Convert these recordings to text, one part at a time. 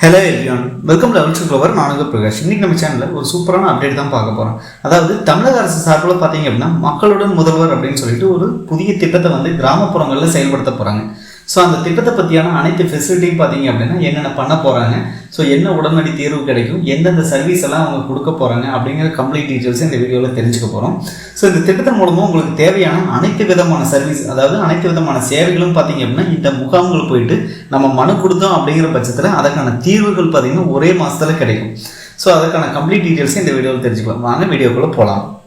Hello everyone welcome level to Clover நானுங்க பிரகாஷ். இன்றைக்கி நம்ம சேனலில் ஒரு சூப்பரான அப்டேட் தான் பார்க்க போகிறோம் அதாவது தமிழக அரசு சார்பில் பார்த்தீங்க அப்படின்னா மக்களுடன் முதல்வர் அப்படின்னு சொல்லிட்டு ஒரு புதிய திட்டத்தை வந்து கிராமப்புறங்களில் செயல்படுத்த போகிறாங்க ஸோ அந்த திட்டத்தை பற்றியான அனைத்து ஃபெசிலிட்டியும் பார்த்தீங்க அப்படின்னா என்னென்ன பண்ண போகிறாங்க ஸோ என்ன உடனடி தீர்வு கிடைக்கும்? எந்தெந்த சர்வீஸ் எல்லாம் அவங்க கொடுக்க போகிறாங்க அப்படிங்கிற கம்ப்ளீட் டீட்டெயில்ஸ் இந்த வீடியோவில் தெரிஞ்சுக்க போகிறோம் ஸோ இந்த திட்டத்தின் மூலமாக உங்களுக்கு தேவையான அனைத்து விதமான சர்வீஸ் அதாவது அனைத்து விதமான சேவைகளும் பார்த்தீங்க அப்படின்னா இந்த முகாம்கள் போயிட்டு நம்ம மனு கொடுத்தோம் அப்படிங்கிற பட்சத்தில் அதற்கான தீர்வுகள் பார்த்தீங்கன்னா ஒரே மாதத்தில் கிடைக்கும். ஸோ அதற்கான கம்ப்ளீட் டீட்டெயில்ஸை இந்த வீடியோவில் தெரிஞ்சுக்கலாம். வாங்க வீடியோக்குள்ளே போகலாம்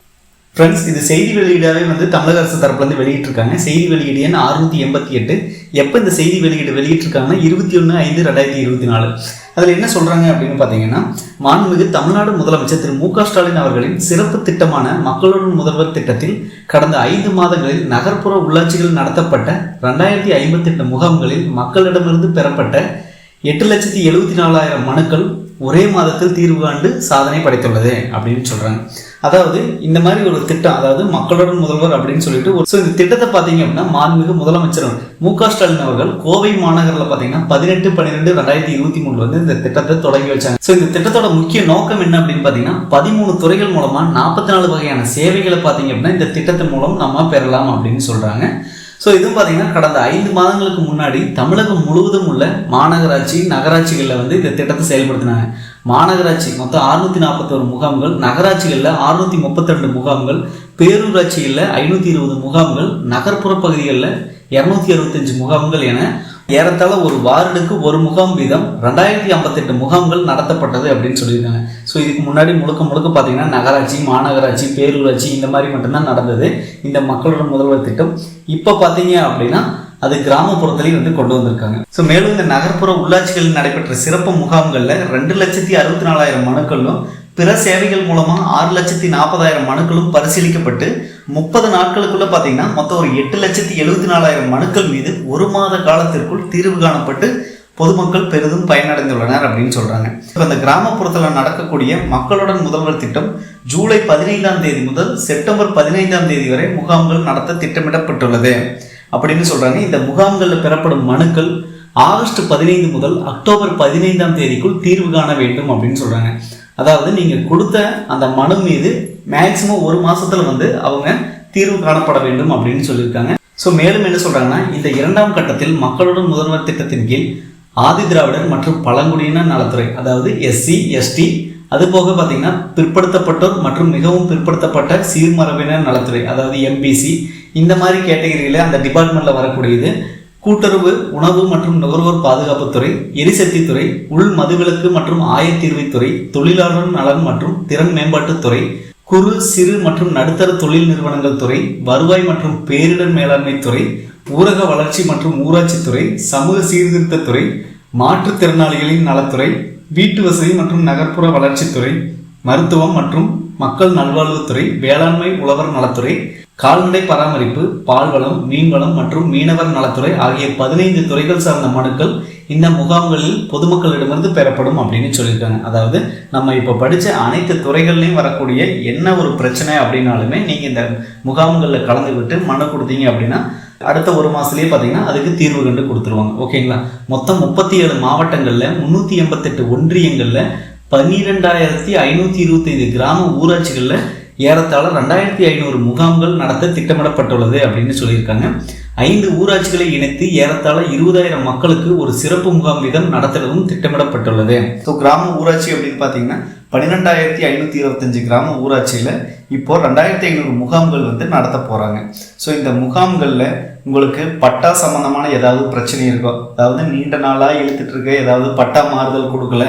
ஃப்ரெண்ட்ஸ் இது செய்தி வெளியீடாவே வந்து தமிழக அரசு தரப்புலேருந்து வெளியிட்டிருக்காங்க. செய்தி வெளியீடு எண் அறுநூத்தி எண்பத்தி எட்டு. எப்போ இந்த செய்தி வெளியீடு வெளியிட்டிருக்காங்கன்னா இருபத்தி ஒன்று ஐந்து ரெண்டாயிரத்தி இருபத்தி நாலு. அதில் என்ன சொல்கிறாங்க அப்படின்னு பார்த்தீங்கன்னா மாண்புமிகு தமிழ்நாடு முதலமைச்சர் திரு மு க ஸ்டாலின் அவர்களின் சிறப்பு திட்டமான மக்களுடன் முதல்வர் திட்டத்தில் கடந்த ஐந்து மாதங்களில் நகர்ப்புற உள்ளாட்சிகளில் நடத்தப்பட்ட ரெண்டாயிரத்தி ஐம்பத்தெட்டு முகாம்களில் மக்களிடமிருந்து பெறப்பட்ட எட்டு லட்சத்தி எழுபத்தி நாலாயிரம் மனுக்கள் ஒரே மாதத்தில் தீர்வு காண்டு சாதனை படைத்துள்ளது அப்படின்னு சொல்கிறாங்க அதாவது இந்த மாதிரி ஒரு திட்டம் அதாவது மக்களுடன் முதல்வர் அப்படின்னு சொல்லிட்டு ஒரு ஸோ இந்த திட்டத்தை பார்த்தீங்க அப்படின்னா மாண்புமிகு முதலமைச்சர் மு க ஸ்டாலின் அவர்கள் கோவை மாநகரில் பார்த்தீங்கன்னா பதினெட்டு பன்னிரெண்டு ரெண்டாயிரத்தி இருபத்தி மூணுல வந்து இந்த திட்டத்தை தொடங்கி வச்சாங்க. ஸோ இந்த திட்டத்தோட முக்கிய நோக்கம் என்ன அப்படின்னு பார்த்தீங்கன்னா பதிமூணு துறைகள் மூலமாக நாற்பத்தி நாலு வகையான சேவைகளை பார்த்தீங்க அப்படின்னா இந்த திட்டத்தின் மூலம் நம்ம பெறலாம் அப்படின்னு சொல்கிறாங்க ஸோ இதுவும் பார்த்தீங்கன்னா கடந்த ஐந்து மாதங்களுக்கு முன்னாடி தமிழகம் முழுவதும் உள்ள மாநகராட்சி நகராட்சிகளில் வந்து இந்த திட்டத்தை செயல்படுத்தினாங்க. மாநகராட்சி மொத்தம் அறுநூத்தி நாற்பத்தோரு முகாம்கள் நகராட்சிகளில் அறுநூத்தி முப்பத்தி ரெண்டு முகாம்கள் பேரூராட்சிகளில் ஐநூற்றி இருபது முகாம்கள் நகர்ப்புற பகுதிகளில் இரநூத்தி அறுபத்தஞ்சு முகாம்கள் என ஏறத்தாழ ஒரு வார்டுக்கு ஒரு முகாம் வீதம் ரெண்டாயிரத்தி ஐம்பத்தெட்டு முகாம்கள் நடத்தப்பட்டது அப்படின்னு சொல்லியிருக்காங்க. ஸோ இதுக்கு முன்னாடி முழுக்க முழுக்க பார்த்தீங்கன்னா நகராட்சி மாநகராட்சி பேரூராட்சி இந்த மாதிரி மட்டும்தான் நடந்தது. இந்த மக்களோட முதல்வர் திட்டம். இப்போ பார்த்தீங்க அப்படின்னா அது கிராமப்புறத்துலேயும் வந்து கொண்டு வந்திருக்காங்க. ஸோ மேலும் இந்த நகர்ப்புற உள்ளாட்சிகளில் நடைபெற்ற சிறப்பு முகாம்களில் ரெண்டு லட்சத்தி அறுபத்தி நாலாயிரம் மனுக்களும் பிற சேவைகள் மூலமாக ஆறு லட்சத்தி நாற்பதாயிரம் மனுக்களும் பரிசீலிக்கப்பட்டு முப்பது நாட்களுக்குள்ள பார்த்தீங்கன்னா மொத்தம் ஒரு எட்டு லட்சத்தி எழுபத்தி நாலாயிரம் மனுக்கள் மீது ஒரு மாத காலத்திற்குள் தீர்வு காணப்பட்டு பொதுமக்கள் பெரிதும் பயனடைந்துள்ளனர் அப்படின்னு சொல்றாங்க. இப்போ இந்த கிராமப்புறத்தில் நடக்கக்கூடிய மக்களுடன் முதல்வர் திட்டம் ஜூலை பதினைந்தாம் தேதி முதல் செப்டம்பர் பதினைந்தாம் தேதி வரை முகாம்கள் நடத்த திட்டமிடப்பட்டுள்ளது அப்படின்னு சொல்றாங்க. இந்த முகாம்களில் பெறப்படும் மனுக்கள் ஆகஸ்ட் பதினைந்து முதல் அக்டோபர் பதினைந்தாம் தேதிக்குள் தீர்வு காண வேண்டும் அப்படின்னு சொல்றாங்க. அதாவது நீங்கள் கொடுத்த அந்த மனு மீது மேக்சிமம் ஒரு மாதத்தில் வந்து அவங்க தீர்வு காணப்பட வேண்டும் அப்படின்னு சொல்லியிருக்காங்க. ஸோ மேலும் என்ன சொல்கிறாங்கன்னா இந்த இரண்டாம் கட்டத்தில் மக்களுடன் முதல்வர் திட்டத்தின் கீழ் ஆதி திராவிடர் மற்றும் பழங்குடியினர் நலத்துறை அதாவது எஸ்சி எஸ்டி அது போக பார்த்தீங்கன்னா பிற்படுத்தப்பட்டோர் மற்றும் மிகவும் பிற்படுத்தப்பட்ட சீர்மரபினர் நலத்துறை அதாவது எம்பிசி இந்த மாதிரி கேட்டகரியில் அந்த டிபார்ட்மெண்ட்டில் வரக்கூடியது கூட்டுறவு உணவு மற்றும் நுகர்வோர் பாதுகாப்புத்துறை எரிசக்தித்துறை உள் மதுவிலக்கு மற்றும் ஆயத்தீர்வைத்துறை தொழிலாளர் நலன் மற்றும் திறன் மேம்பாட்டுத்துறை குறு சிறு மற்றும் நடுத்தர தொழில் நிறுவனங்கள் துறை வருவாய் மற்றும் பேரிடர் மேலாண்மை துறை ஊரக வளர்ச்சி மற்றும் ஊராட்சித்துறை சமூக சீர்திருத்தத்துறை மாற்றுத்திறனாளிகளின் நலத்துறை வீட்டு வசதி மற்றும் நகர்ப்புற வளர்ச்சித்துறை மருத்துவம் மற்றும் மக்கள் நல்வாழ்வுத்துறை வேளாண்மை உழவர் நலத்துறை கால்நடை பராமரிப்பு பால்வளம் மீன்வளம் மற்றும் மீனவர் நலத்துறை ஆகிய பதினைந்து துறைகள் சார்ந்த மனுக்கள் இந்த முகாம்களில் பொதுமக்களிடமிருந்து பெறப்படும் அப்படின்னு சொல்லியிருக்காங்க. அதாவது நம்ம இப்போ படித்த அனைத்து துறைகள்லையும் வரக்கூடிய என்ன ஒரு பிரச்சனை அப்படின்னாலுமே நீங்கள் இந்த முகாம்களில் கலந்துக்கிட்டு மனு கொடுத்தீங்க அப்படின்னா அடுத்த ஒரு மாதத்துலேயே பார்த்தீங்கன்னா அதுக்கு தீர்வு கண்டு கொடுத்துருவாங்க. ஓகேங்களா? மொத்தம் முப்பத்தி ஏழு மாவட்டங்களில் முந்நூற்றி எண்பத்தெட்டு ஒன்றியங்களில் பன்னிரெண்டாயிரத்தி ஐநூற்றி இருபத்தைந்து கிராம ஊராட்சிகளில் ஏறத்தாழ ரெண்டாயிரத்தி ஐநூறு முகாம்கள் நடத்த திட்டமிடப்பட்டுள்ளது அப்படின்னு சொல்லியிருக்காங்க. ஐந்து ஊராட்சிகளை இணைத்து ஏறத்தாழ இருபதாயிரம் மக்களுக்கு ஒரு சிறப்பு முகாம் வீதம் நடத்துறதும் திட்டமிடப்பட்டுள்ளது. ஸோ கிராம ஊராட்சி அப்படின்னு பார்த்தீங்கன்னா பன்னிரெண்டாயிரத்தி ஐநூற்றி இருபத்தஞ்சு கிராம ஊராட்சியில் இப்போ ரெண்டாயிரத்தி ஐநூறு முகாம்கள் வந்து நடத்த போகிறாங்க ஸோ இந்த முகாம்களில் உங்களுக்கு பட்டா சம்மந்தமான ஏதாவது பிரச்சனை இருக்கோ? அதாவது நீண்ட நாளாக இழுத்துட்டு இருக்க ஏதாவது பட்டா மாறுதல் கொடுக்கல?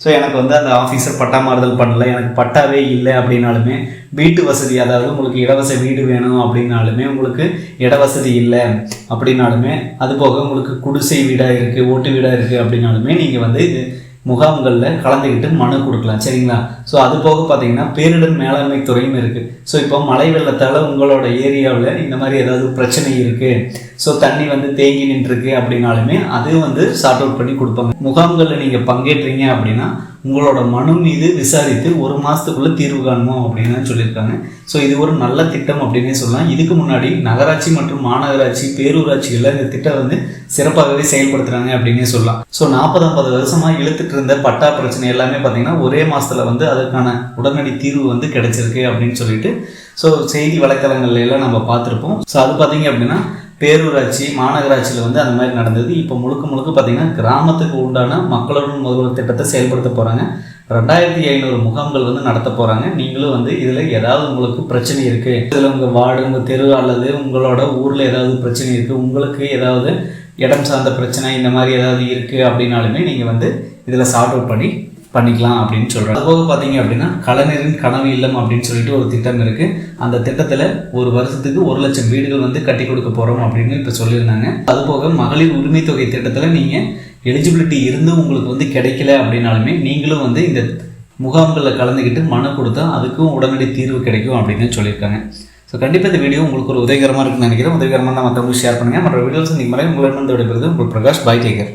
ஸோ எனக்கு வந்து அந்த ஆஃபீஸர் பட்டா மாறுதல் பண்ணல. எனக்கு பட்டாவே இல்லை அப்படின்னாலுமே வீட்டு வசதி அதாவது உங்களுக்கு இலவச வீடு வேணும் அப்படின்னாலுமே உங்களுக்கு இட வசதி இல்லை அப்படின்னாலுமே அது போக உங்களுக்கு குடிசை வீடாக இருக்குது ஓட்டு வீடாக இருக்குது அப்படின்னாலுமே நீங்கள் வந்து இது முகாம்களில் கலந்துக்கிட்டு மனு கொடுக்கலாம் சரிங்களா? ஸோ அது போக பார்த்தீங்கன்னா பேரிடர் மேலாண்மை துறையும் இருக்குது ஸோ இப்போ மழை வெள்ளத்தால் உங்களோட ஏரியாவில் இந்த மாதிரி ஏதாவது பிரச்சனை இருக்குது ஸோ தண்ணி வந்து தேங்கி நின்றுருக்கு அப்படின்னாலுமே அது வந்து சார்ட் அவுட் பண்ணி கொடுப்பாங்க. முகாம்களில் நீங்கள் பங்கேற்றீங்க அப்படின்னா உங்களோட மனு மீது விசாரித்து ஒரு மாதத்துக்குள்ளே தீர்வு காணுமோ அப்படின்னு சொல்லியிருக்காங்க. ஸோ இது ஒரு நல்ல திட்டம் அப்படின்னே சொல்லலாம். இதுக்கு முன்னாடி நகராட்சி மற்றும் மாநகராட்சி பேரூராட்சிகளில் இந்த திட்டம் வந்து சிறப்பாகவே செயல்படுத்துகிறாங்க அப்படின்னே சொல்லலாம். ஸோ நாற்பது ஐம்பது வருஷமாக இழுத்து இருந்துட்டு இருந்த பட்டா பிரச்சனை எல்லாமே பார்த்தீங்கன்னா ஒரே மாதத்தில் வந்து அதுக்கான உடனடி தீர்வு வந்து கிடைச்சிருக்கு அப்படின்னு சொல்லிட்டு ஸோ செய்தி வலைத்தளங்கள்ல எல்லாம் நம்ம பார்த்துருப்போம். ஸோ அது பார்த்தீங்க அப்படின்னா பேரூராட்சி மாநகராட்சியில் வந்து அந்த மாதிரி நடந்தது. இப்போ முழுக்க முழுக்க பார்த்தீங்கன்னா கிராமத்துக்கு உண்டான மக்களுடன் முதல்வர் திட்டத்தை செயல்படுத்த போகிறாங்க ரெண்டாயிரத்தி ஐநூறு முகாம்கள் வந்து நடத்த போகிறாங்க நீங்களும் வந்து இதில் ஏதாவது உங்களுக்கு பிரச்சனை இருக்குது இதில் உங்கள் வார்டு உங்கள் தெரு அல்லது உங்களோட ஊரில் ஏதாவது பிரச்சனை இருக்குது உங்களுக்கு ஏதாவது இடம் சார்ந்த பிரச்சனை இந்த மாதிரி ஏதாவது இருக்குது அப்படின்னாலுமே நீங்கள் வந்து இதில் சார்ட் அவுட் பண்ணி பண்ணிக்கலாம் அப்படின்னு சொல்கிறோம் அதுபோக பார்த்தீங்க அப்படின்னா கலைஞரின் கனவு இல்லம் அப்படின்னு சொல்லிட்டு ஒரு திட்டம் இருக்குது அந்த திட்டத்தில் ஒரு வருஷத்துக்கு ஒரு லட்சம் வீடுகள் வந்து கட்டி கொடுக்க போகிறோம் அப்படின்னு இப்போ சொல்லியிருந்தாங்க. அதுபோக மகளிர் உரிமை தொகை திட்டத்தில் நீங்கள் எலிஜிபிலிட்டி இருந்தும் உங்களுக்கு வந்து கிடைக்கல அப்படின்னாலுமே நீங்களும் வந்து இந்த முகாம்களில் கலந்துக்கிட்டு மனு கொடுத்தா அதுக்கும் உடனடி தீர்வு கிடைக்கும் அப்படின்னு சொல்லியிருக்காங்க. ஸோ கண்டிப்பாக இந்த வீடியோ உங்களுக்கு ஒரு உதவிகரமாக இருக்குன்னு நினைக்கிறேன். உதவிகரமாக மற்றவங்களுக்கு ஷேர் பண்ணுங்கள் மற்ற வீடியோஸ் நீங்கள் முறை உங்களிடம் வந்து விடைபெறுது உங்கள் பிரகாஷ் பாய் டேக்கர்